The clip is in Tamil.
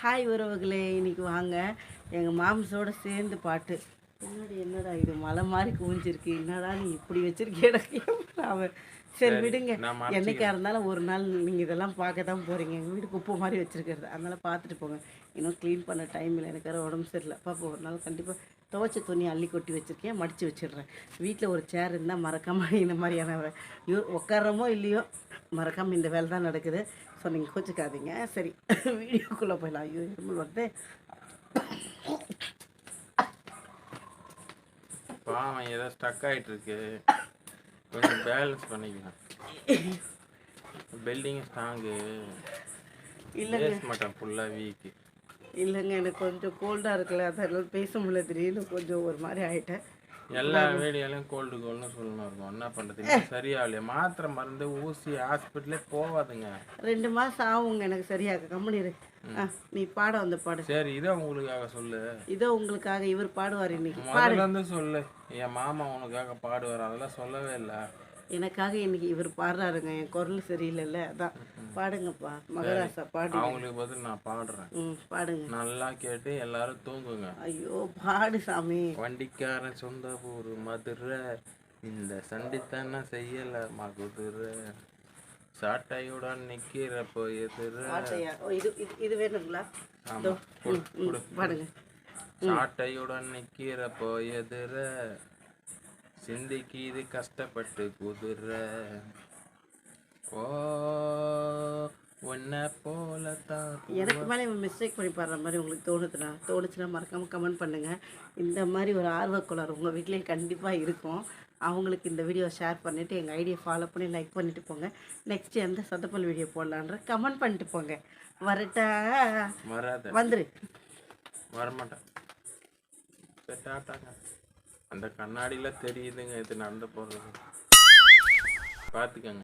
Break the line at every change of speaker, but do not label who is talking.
ஹாய் உறவுகளே இன்னைக்கு வாங்க. எங்கள் மாம்ஸோட சேர்ந்து பாட்டு. என்னடி என்னடா இது மலை மாதிரி குவிஞ்சிருக்கு. என்னடா நீ இப்படி வச்சிருக்கேடா அவன் சரி விடுங்க. என்னைக்கா இருந்தாலும் ஒரு நாள் நீங்கள் இதெல்லாம் பார்க்க தான் போகிறீங்க எங்கள் வீடு குப்பை மாதிரி வச்சிருக்கிறது. அதனால் பார்த்துட்டு போங்க. இன்னும் க்ளீன் பண்ண டைம் இல்லை. எனக்கு வேறு உடம்பு சரியில்லை. பாப்பா ஒரு நாள் கண்டிப்பாக துவைச்ச துணி அள்ளி கொட்டி வச்சுருக்கேன் மடித்து வச்சிடுறேன். வீட்டில் ஒரு சேர் இருந்தால் மறக்காமல் இந்த மாதிரியான உட்காரமோ இல்லையோ மறக்காமல் இந்த வேலை தான் நடக்குது. ஸோ நீங்கள் கோச்சிக்காதீங்க. சரி வீடியோக்குள்ளே போயிடலாம். ஐயோ இருமல் வருது.
பாவம் ஏதோ ஸ்டக் ஆயிட்டு இருக்கு கொஞ்சம் பேலன்ஸ் பண்ணிக்கலாம் பில்டிங் ஸ்ட்ராங்கு பேச மாட்டேன் ஃபுல்லாக வீக்கு.
இல்லைங்க எனக்கு கொஞ்சம் கோல்டாக இருக்குல்ல அதனால பேச முடியல திடீர்னு கொஞ்சம் ஒரு மாதிரி ஆகிட்டேன்
எல்லா வீடியோலையும் கோல்டு கோல்டுன்னு சொல்லணும் இருக்கும் என்ன பண்ணுறது சரியாகலையே. மாத்திரை மருந்து ஊசி ஹாஸ்பிட்டலே போகாதுங்க.
ரெண்டு மாதம் ஆகுங்க எனக்கு சரியாக. கம்பெனி இரு. ஆ நீ பாட வந்து பாடு.
சரி இதை உங்களுக்காக சொல்லு.
இதோ உங்களுக்காக இவர் பாடுவார் இன்னைக்கு.
இருந்து சொல்லு. என் மாமா உனக்காக பாடுவார் அதெல்லாம் சொல்லவே இல்லை.
எனக்காக இன்னைக்கு இவர் பாடுறாருங்க. என் குரல் சரியில்லைல்ல. அதான். பாடுங்கப்பா. மகராசா பாடு
அவங்களுக்கு பதில் நான் பாடுறேன்.
ம் பாடுங்க.
நல்லா கேட்டு எல்லாரும் தூங்குங்க.
ஐயோ பாடு சாமி.
வண்டிக்காரன் சொந்த ஊர் மதுரை. இந்த சண்டித்தனம் செய்யல மகுதுரை. சாட்டையுடன் நிக்கிறப்போ எதிர.
இது இது வேணுங்களா. பாடுங்க.
சாட்டையுடன் நிக்கிறப்போ எதிர. சிந்திக்கு இது கஷ்டப்பட்டு குதிரை. ஓ உன்னை போல தான்
எனக்கு மேலே இவன் மிஸ்டேக் பண்ணி பாடுற மாதிரி உங்களுக்கு தோணுதுண்ணா தோணுச்சுன்னா மறக்காமல் கமெண்ட் பண்ணுங்கள் இந்த மாதிரி ஒரு ஆர்வக்குளர் உங்கள் வீட்லேயும் கண்டிப்பாக இருக்கும். அவங்களுக்கு இந்த வீடியோ ஷேர் பண்ணிவிட்டு எங்கள் ஐடியை ஃபாலோ பண்ணி லைக் பண்ணிட்டு போங்க. நெக்ஸ்ட் எந்த சதப்பல் வீடியோ போடலான்ற கமெண்ட் பண்ணிட்டு போங்க. வரட்டா.
வராத.
வந்துரு.
வரமாட்டேன். டாட்டாங்க அந்த கண்ணாடியில் தெரியுதுங்க இது நடந்து போகிறது பார்த்துக்கங்க